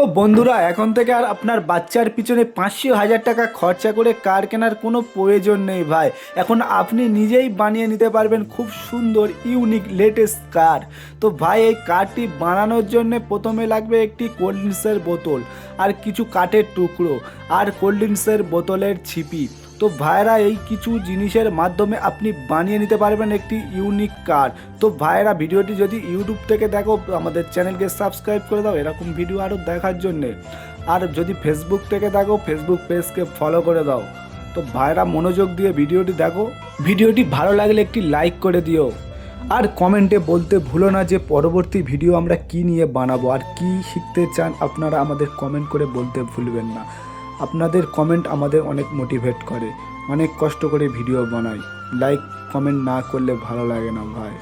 তো বন্ধুরা, এখন থেকে আর আপনার বাচ্চার পিছনে পাঁচশো হাজার টাকা খরচা করে কার কেনার কোনো প্রয়োজন নেই ভাই। এখন আপনি নিজেই বানিয়ে নিতে পারবেন খুব সুন্দর ইউনিক লেটেস্ট কার তো ভাই, এই কারটি বানানোর জন্য প্রথমে লাগবে একটি কোল্ড ড্রিঙ্কসের বোতল আর কিছু কাঠের টুকরো আর কোল্ড ড্রিঙ্কসের বোতলের ছিপি। তো ভাইরা, এই কিছু জিনিসের মাধ্যমে আপনি বানিয়ে নিতে পারবেন একটি ইউনিক কার্ড তো ভাইরা, ভিডিওটি যদি ইউটিউব থেকে দেখো, আমাদের চ্যানেলকে সাবস্ক্রাইব করে দাও, এরকম ভিডিও আরও দেখার জন্যে। আর যদি ফেসবুক থেকে দেখো ফেসবুক পেজকে ফলো করে দাও। তো ভাইরা, মনোযোগ দিয়ে ভিডিওটি দেখো। ভিডিওটি ভালো লাগলে একটি লাইক করে দিও। আর কমেন্টে বলতে ভুলো না যে পরবর্তী ভিডিও আমরা কি নিয়ে বানাবো, আর কি শিখতে চান, আপনারা আমাদের কমেন্ট করে বলতে ভুলবেন না। আপনাদের কমেন্ট আমাদের অনেক মোটিভেট করে। অনেক কষ্ট করে ভিডিও বানাই। লাইক কমেন্ট না করলে ভালো লাগে না ভাই।